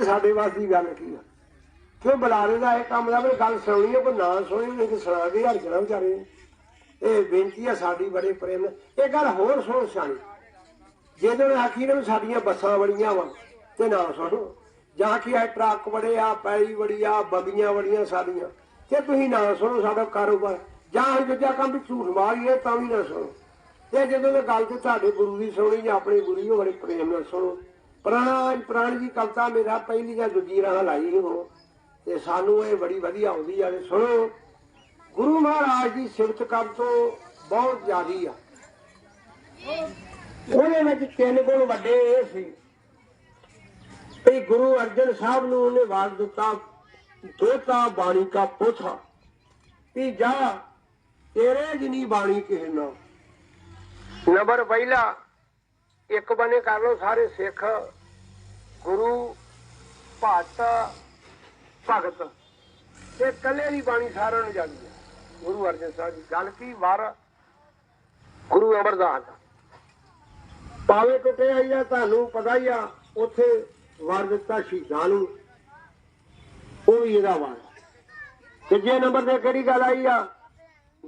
ਤੇ ਸਾਡੇ ਵਾਸਤੇ ਗੱਲ ਕੀ ਆ? ਕਿਉਂ ਬੁਲਾਰੇ ਦਾ ਇਹ ਕੰਮ ਦਾ ਵੀ ਗੱਲ ਸੁਣਨੀ ਹੈ ਕੋਈ ਨਾ ਸੁਣੀ ਨਹੀਂ ਕਿ ਸੁਣਾ ਕੇ ਹਰ ਜਣਾ ਵਿਚਾਰੇ ਇਹ ਬੇਨਤੀ ਆ ਸਾਡੀ ਬੜੇ ਪ੍ਰੇਮ ਇਹ ਗੱਲ ਹੋਰ ਸੁਣ ਸਿਆਣੀ। ਜਦੋਂ ਆਖੀ ਨੇ ਸਾਡੀਆਂ ਬੱਸਾਂ ਬੜੀਆਂ ਵਾ, ਤੇ ਨਾ ਸੁਣੋ। ਜਾਂ ਕਿ ਇਹ ਟਰੱਕ ਬੜੇ ਆ, ਪੈਲੀ ਬੜੀ ਆ, ਬੱਗੀਆਂ ਬੜੀਆਂ ਸਾਡੀਆਂ। ਤੇ ਤੁਸੀਂ ਨਾ ਸੁਣੋ ਸਾਡਾ ਕਾਰੋਬਾਰ, ਜਾਂ ਅਸੀਂ ਦੂਜਾ ਕੰਮ ਵੀ ਝੂਠ ਮਾਰੀਏ ਤਾਂ ਵੀ ਨਾ ਸੁਣੋ। ਤੇ ਜਦੋਂ ਇਹ ਗੱਲ ਤੇ ਤੁਹਾਡੇ ਗੁਰੂ ਦੀ ਸੁਣੀ ਜਾਂ ਆਪਣੇ ਗੁਰੂ ਦੀ ਬੜੇ ਪ੍ਰੇਮ ਨਾਲ ਸੁਣੋ ਪੁਰਾਣਾ ਪੁਰਾਣੀ ਜੀ ਕਵਿਤਾ ਮੇਰਾ ਪਹਿਲੀ ਜਾਂ ਦੂਜੀ ਰਾਹ ਲਾਈ ਹੋ। ਤੇ ਸਾਨੂੰ ਇਹ ਬੜੀ ਵਧੀਆ ਆਉਂਦੀ ਆ। ਸੁਣੋ, ਗੁਰੂ ਮਹਾਰਾਜ ਦੀ ਸਿਫਤ ਕਰਨ ਤੋਂ ਬਹੁਤ ਜ਼ਿਆਦੀ ਆ। ਉਹਦੇ ਵਿੱਚ ਤਿੰਨ ਗੁਣ ਵੱਡੇ ਇਹ ਸੀ। ਵੀ ਗੁਰੂ ਅਰਜਨ ਸਾਹਿਬ ਨੂੰ ਉਹਨੇ ਵਾਰ ਦਿੱਤਾ, ਦੋਤਾ ਬਾਣੀ ਕਾ ਪੋਥਾ। ਵੀ ਜਾ, ਤੇਰੇ ਜਿਨੀ ਬਾਣੀ ਕਿਸੇ ਨਾ ਨੰਬਰ ਪਹਿਲਾ ਇੱਕ ਬਨੇ ਕਰ ਲੋ ਸਾਰੇ ਸਿੱਖ। ਗੁਰੂ ਭਗਤ ਭਗਤ। ਇਹ ਕੱਲੇ ਦੀ ਬਾਣੀ ਸਾਰਿਆਂ ਨੂੰ ਜਾਂਦੀ ਹੈ। ਗੁਰੂ ਅਰਜਨ ਸਾਹਿਬ ਦੀ ਗੱਲ ਕੀ? ਵਾਰ ਗੁਰੂ ਅਮਰਦਾਸ। ਦਾ ਪਾਵੇ ਟੁੱਟਿਆ ਹੀ ਆ, ਤੁਹਾਨੂੰ ਪਤਾ ਹੀ ਆ, ਉੱਥੇ ਵਾਰ ਦਿੱਤਾ ਸ਼ਹੀਦਾਂ ਨੂੰ। ਉਹ ਵੀ ਇਹਦਾ ਵਾਰ। ਤੀਜੇ ਨੰਬਰ ਤੇ ਕਿਹੜੀ ਗੱਲ ਆਈ ਆ?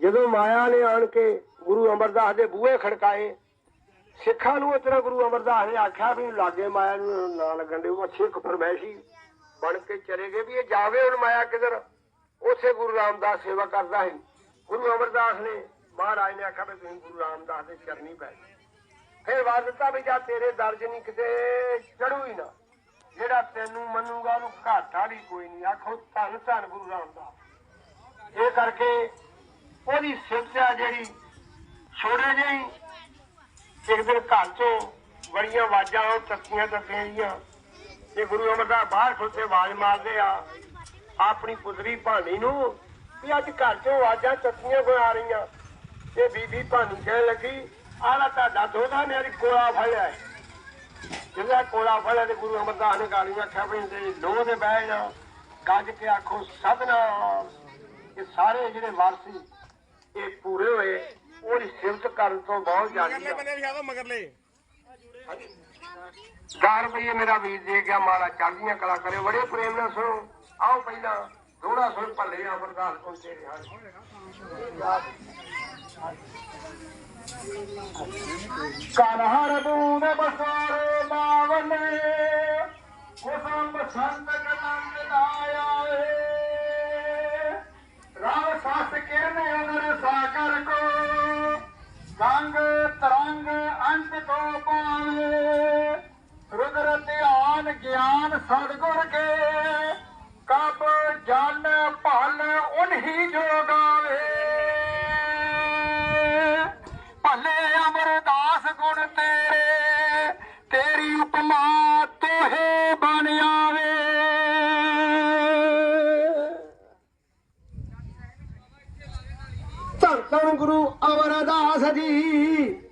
ਜਦੋਂ ਮਾਇਆ ਨੇ ਆਣ ਕੇ ਗੁਰੂ ਅਮਰਦਾਸ ਦੇ ਬੂਹੇ ਖੜਕਾਏ ਸਿੱਖਾਂ ਨੂੰ ਇਸ ਤਰ੍ਹਾਂ ਗੁਰੂ ਅਮਰਦਾਸ ਨੇ ਆਖਿਆ ਵੀ ਲਾਗੇ ਮਾਇਆ ਨੂੰ ਨਾ ਲੱਗਣ ਦੇ ਉਹ ਸਿੱਖ ਫਰਮੈਸ਼ੀ ਬਣ ਕੇ ਚਲੇ ਗਏ ਵੀ ਇਹ ਜਾਵੇ ਹੁਣ ਮਾਇਆ ਕਿਧਰ? ਉਥੇ ਗੁਰੂ ਰਾਮਦਾਸ ਸੇਵਾ ਕਰਦਾ ਸੀ। ਗੁਰੂ ਅਮਰਦਾਸ ਨੇ, ਮਹਾਰਾਜ ਨੇ ਆਖਿਆ ਵੀ ਤੁਸੀਂ ਗੁਰੂ ਰਾਮਦਾਸ ਦੇ ਚਰਨੀ ਪੈ ਜਾਓ। ਫਿਰ ਵਾਰ ਦਿੱਤਾ ਵੀ ਜਾ ਤੇਰੇ ਦਰਜ ਨਹੀਂ ਕਿਤੇ ਚੜੂ ਹੀ ਨਾ। ਜਿਹੜਾ ਤੈਨੂੰ ਮੰਨੂਗਾ ਉਹਨੂੰ ਘਾਟਾ ਲਈ ਕੋਈ ਨਹੀਂ ਆਖੋ ਧੰਨ ਧੰਨ ਗੁਰੂ ਰਾਮਦਾਸ। ਇਹ ਕਰਕੇ ਉਹਦੀ ਸਿਫਤ ਜਿਹੜੀ ਛੋੜੇ ਜਿਹੀ ਇੱਕ ਦਿਨ ਘਰ ਚੋਂ ਬੜੀਆਂ ਆਵਾਜ਼ਾਂ ਉਹ ਤੱਕੀਆਂ ਤੱਕੀਆਂ ਜੀਆਂ ਤੇ ਗੁਰੂ ਅਮਰਦਾਸ ਬਾਹਰ ਖੁੱਤੇ ਆਵਾਜ਼ ਮਾਰਦੇ ਆ, ਆਪਣੀ ਪੁੱਤਰੀ ਭਾਨੀ ਨੂੰ ਵੀ ਅੱਜ ਘਰ ਚੋਂ ਆਵਾਜ਼ਾਂ ਤੱਕੀਆਂ ਕੋਈ ਆ ਰਹੀਆਂ। ਤੇ ਬੀਬੀ ਭਾਨੀ ਕਹਿਣ ਲੱਗੀ ਆਲਾ ਤੁਹਾਡਾ ਦੋਦਾ ਮੇਰੀ ਕੋਲਾ ਫੜਿਆ ਜਿਹੜਾ ਕੋਲਾ ਫੜਿਆ ਤੇ ਗੁਰੂ ਅਮਰਦਾਸ ਨੇ ਗਾਲੀਆਂ ਆਖਿਆ ਵੀ ਤੇ ਲੋਹ ਦੇ ਬਹਿ ਜਾ, ਗੱਜ ਕੇ ਆਖੋ ਸਦਨਾ ਇਹ ਸਾਰੇ ਜਿਹੜੇ ਵਾਰਸੀ ਇਹ ਪੂਰੇ ਹੋਏ। ਉਹਦੀ ਸਿਫਤ ਕਰਨ ਤੋਂ ਬਹੁਤ ਜ਼ਿਆਦਾ ਮਗਰਲੇ ਬੰਦੇ ਲਿਖਾ ਦੋ ਮਗਰਲੇ। 4 ਰੁਪਏ ਮੇਰਾ ਵੀਰ ਦੇ ਗਿਆ ਮਾਰਾ ਚੜ੍ਹਦੀਆਂ ਕਲਾ ਕਰੇ। ਬੜੇ ਪ੍ਰੇਮ ਨਾਲ ਸੁਣੋ। ਆਓ ਪਹਿਲਾਂ ਥੋੜਾ ਸੁਣ ਭੱਲੇ ਅਮਰਦਾਸ ਤੋਂ ਤੇਰੇ ਹਰ ਕਨਹਰ ਬੂੰਦ ਬਸਾਰੇ ਬਾਵਲੇ ਕੁਸਮ ਬਸੰਤ ਕਨੰਦ ਆਏ ਗਿਆਨ ਸਤਗੁਰ ਕੇ, ਕਬ ਜਨ ਭਲ ਉਨਹੀ ਜੋ ਗਾਵੇ ਭਲੇ ਅਮਰਦਾਸ ਗੁਣ ਤੇਰੇ, ਤੇਰੀ ਉਪਮਾ ਤੋਹੇ ਬਣ ਆਵੇ। ਧੰਨ ਗੁਰੂ ਅਮਰਦਾਸ ਜੀ।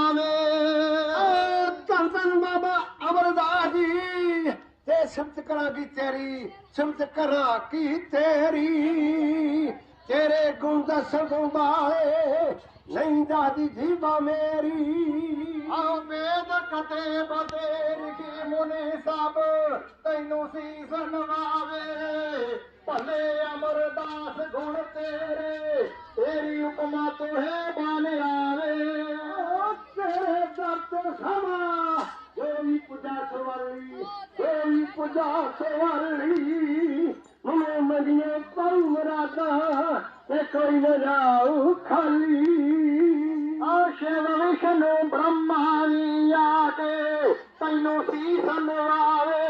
ਸਿਫਤ ਕਰਾਂ ਕੀ ਤੇਰੀ ਸਿਫਤ ਕਰਾਂ ਕੀ ਤੇਰੀ ਤੇਰੇ ਗੁਣ ਦਸਰ ਤੋਂ ਬਾਏ ਨਹੀਂ ਦੱਸਦੀ ਜੀਬਾ ਮੇਰੀ ਆ ਵੇਦ ਕਤੇ ਬਤੇ ਰਿਖੀ ਮੁਨੀ ਸਭ ਤੈਨੂੰ ਸੀ ਸਨਵਾਵੇ ਭਲੇ ਅਮਰਦਾਸ ਗੁਣ ਤੇਰੇ ਤੇਰੀ ਉਪਮਾ ਤੋਹੇ ਬਣ ਆਵੇ ਓ ਤੇਰੇ ਦਰ ਤੋਂ ਸਮਾਂ ਜੋਈ ਪੂਜਾ ਸਵਾਰੀ ਜੋਈ ਪੂਜਾ ਸਵਾਰੀ सवरली पूरा त कोई वजाओ खाली। शिव विष्णु ब्रह्म के सनो सी सनवावे